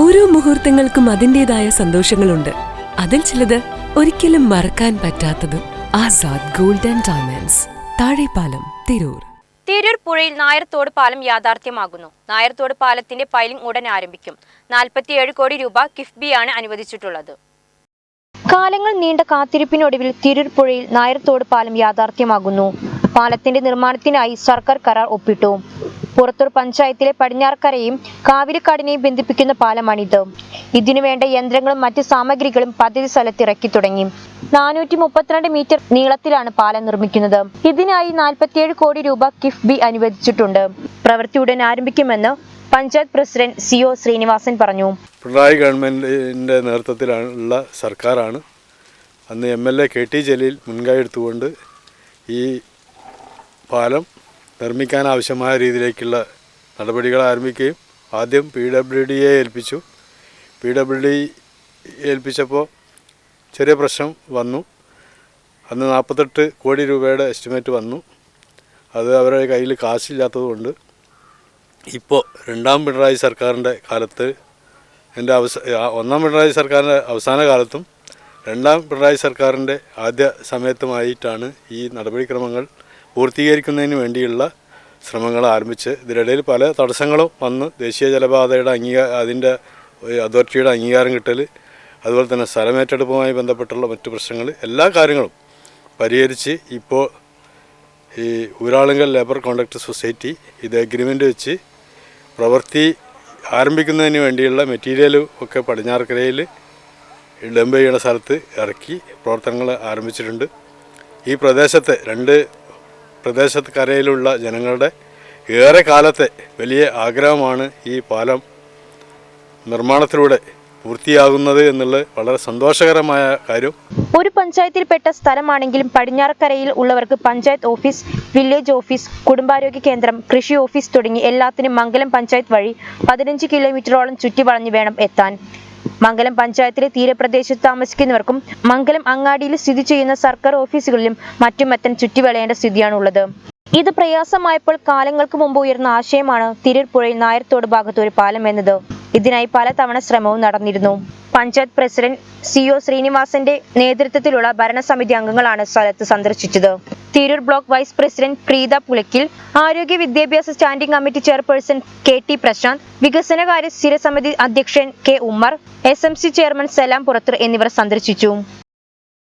ഓരോ മുഹൂർത്തങ്ങൾക്കും അതിന്റെതായ സന്തോഷങ്ങളുണ്ട്. അതിൽ ചിലത് ഒരിക്കലും മറക്കാൻ പറ്റാത്തതും ആസാദ് ഗോൾഡൻ ഡയമണ്ട്സ് താഴെപ്പാലം തിരൂർ. തിരൂർ പുഴയിൽ നായർത്തോട് പാലം യാഥാർത്ഥ്യമാകുന്നു. നായർത്തോട് പാലത്തിന്റെ പൈലിംഗ് ഉടൻ ആരംഭിക്കും. നാൽപ്പത്തിയേഴ് കോടി രൂപ കിഫ്ബിയാണ് അനുവദിച്ചിട്ടുള്ളത്. കാലങ്ങൾ നീണ്ട കാത്തിരിപ്പിനൊടുവിൽ തിരൂർ പുഴയിൽ നായർത്തോട് പാലം യാഥാർത്ഥ്യമാകുന്നു. പാലത്തിന്റെ നിർമ്മാണത്തിനായി സർക്കാർ കരാർ ഒപ്പിട്ടു. പുറത്തൂർ പഞ്ചായത്തിലെ പടിഞ്ഞാറക്കരയും കാവിരിക്കാടിനെയും ബന്ധിപ്പിക്കുന്ന പാലമാണിത്. ഇതിനുവേണ്ട യന്ത്രങ്ങളും മറ്റ് സാമഗ്രികളും പദ്ധതി സ്ഥലത്ത് ഇറക്കി തുടങ്ങി. നാനൂറ്റി മുപ്പത്തിരണ്ട് മീറ്റർ നീളത്തിലാണ് പാലം നിർമ്മിക്കുന്നത്. ഇതിനായി നാൽപ്പത്തിയേഴ് കോടി രൂപ കിഫ്ബി അനുവദിച്ചിട്ടുണ്ട്. പ്രവൃത്തി ഉടൻ ആരംഭിക്കുമെന്ന് panchayat president C O Sreenivasan പറഞ്ഞു. പിണറായി ഗവൺമെന്റിന്റെ നേതൃത്വത്തിലുള്ള സർക്കാരാണ്. അന്ന് M L A K T Jaleel മുൻകൈ എടുത്തുകൊണ്ട് ഈ പാലം നിർമ്മിക്കാൻ ആവശ്യമായ രീതിയിലേക്കുള്ള നടപടികൾ ആരംഭിക്കുകയും ആദ്യം പി ഡബ്ല്യു ഡിയെ ഏൽപ്പിച്ചു. പി ഡബ്ല്യു ഡി ഏൽപ്പിച്ചപ്പോൾ ചെറിയ പ്രശ്നം വന്നു. അന്ന് നാൽപ്പത്തെട്ട് കോടി രൂപയുടെ എസ്റ്റിമേറ്റ് വന്നു. അത് അവരുടെ കയ്യിൽ കാശില്ലാത്തതുകൊണ്ട് ഇപ്പോൾ രണ്ടാം പിണറായി സർക്കാരിന്റെ കാലത്ത് എന്റെ അവസ ഒന്നാം പിണറായി സർക്കാരിന്റെ അവസാന കാലത്തും രണ്ടാം പിണറായി സർക്കാരിന്റെ ആദ്യ സമയത്തുമായിട്ടാണ് ഈ നടപടിക്രമങ്ങൾ പൂർത്തീകരിക്കുന്നതിന് വേണ്ടിയുള്ള ശ്രമങ്ങൾ ആരംഭിച്ച് ഇതിനിടയിൽ പല തടസ്സങ്ങളും വന്ന് ദേശീയ ജലപാതയുടെ അംഗീകാര അതിന്റെ അതോറിറ്റിയുടെ അംഗീകാരം കിട്ടൽ അതുപോലെ തന്നെ സ്ഥലമേറ്റെടുപ്പുമായി ബന്ധപ്പെട്ടുള്ള മറ്റു പ്രശ്നങ്ങൾ എല്ലാ കാര്യങ്ങളും പരിഹരിച്ച് ഇപ്പോൾ ഈ ഊരാളുങ്കൽ ലേബർ കോൺട്രാക്ട് സൊസൈറ്റി ഇത് എഗ്രിമെന്റ് വെച്ച് പ്രവൃത്തി ആരംഭിക്കുന്നതിന് വേണ്ടിയുള്ള മെറ്റീരിയലും ഒക്കെ പടിഞ്ഞാറക്കരയിൽ ഡംപ് ചെയ്യുന്ന സ്ഥലത്ത് ഇറക്കി പ്രവർത്തനങ്ങൾ ആരംഭിച്ചിട്ടുണ്ട്. ഈ പ്രദേശത്തെ രണ്ട് പ്രദേശത്ത് കരയിലുള്ള ജനങ്ങളുടെ ഏറെ കാലത്തെ വലിയ ആഗ്രഹമാണ് ഈ പാലം നിർമ്മാണത്തിലൂടെ പൂർത്തിയാകുന്നത് എന്നുള്ളത് വളരെ സന്തോഷകരമായ കാര്യം. ഒരു പഞ്ചായത്തിൽപ്പെട്ട സ്ഥലമാണെങ്കിലും പടിഞ്ഞാറക്കരയിൽ ഉള്ളവർക്ക് പഞ്ചായത്ത് ഓഫീസ് വില്ലേജ് ഓഫീസ് കുടുംബാരോഗ്യ കേന്ദ്രം കൃഷി ഓഫീസ് തുടങ്ങി എല്ലാത്തിനും മംഗലം പഞ്ചായത്ത് വഴി പതിനഞ്ച് കിലോമീറ്ററോളം ചുറ്റി വളഞ്ഞു വേണം എത്താൻ. മംഗലം പഞ്ചായത്തിലെ തീരപ്രദേശത്ത് താമസിക്കുന്നവർക്കും മംഗലം അങ്ങാടിയിൽ സ്ഥിതി ചെയ്യുന്ന സർക്കാർ ഓഫീസുകളിലും മറ്റും എത്താൻ ചുറ്റിവളയേണ്ട സ്ഥിതിയാണുള്ളത്. ഇത് പ്രയാസമായപ്പോൾ കാലങ്ങൾക്ക് മുമ്പ് ഉയർന്ന ആശയമാണ് തിരൂർ പുഴയിൽ നായർത്തോട് ഭാഗത്ത് ഒരു പാലം എന്നത്. ഇതിനായി പലതവണ ശ്രമവും നടന്നിരുന്നു. പഞ്ചായത്ത് പ്രസിഡന്റ് സി ഒ ശ്രീനിവാസന്റെ നേതൃത്വത്തിലുള്ള ഭരണസമിതി അംഗങ്ങളാണ് സ്ഥലത്ത് സന്ദർശിച്ചത്. Tirur block vice president Preetha Pulakkil ആരോഗ്യ വിദ്യാഭ്യാസ standing committee chairperson K T Prashanth വികസനകാര്യ സ്ഥിരസമിതി അധ്യക്ഷൻ K Ummer S M C chairman Salam Purathur എന്നിവർ സന്ദർശിച്ചു.